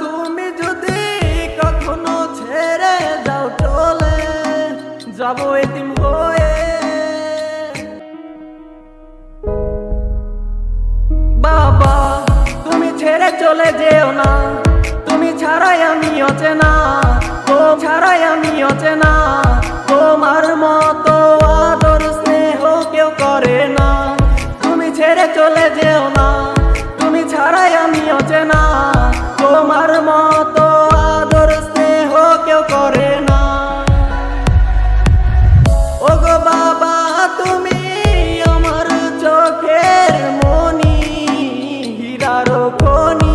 তুমি যদি কখনো ছেড়ে যাও, চলে যাব এতিম হয়ে। বাবা, তুমি ছেড়ে চলে যেও না। তুমি ছাড়াই আমি অচেনা। ও, ছাড়াই আমি অচেনা। তোমার মতো আদর স্নেহ কেউ করে না। তুমি ছেড়ে চলে যেও না। তুমি ছাড়া মতো আদর স্নেহ কেউ করে না। ওগো বাবা তুমি আমার চোখের মনি হীরার খনি।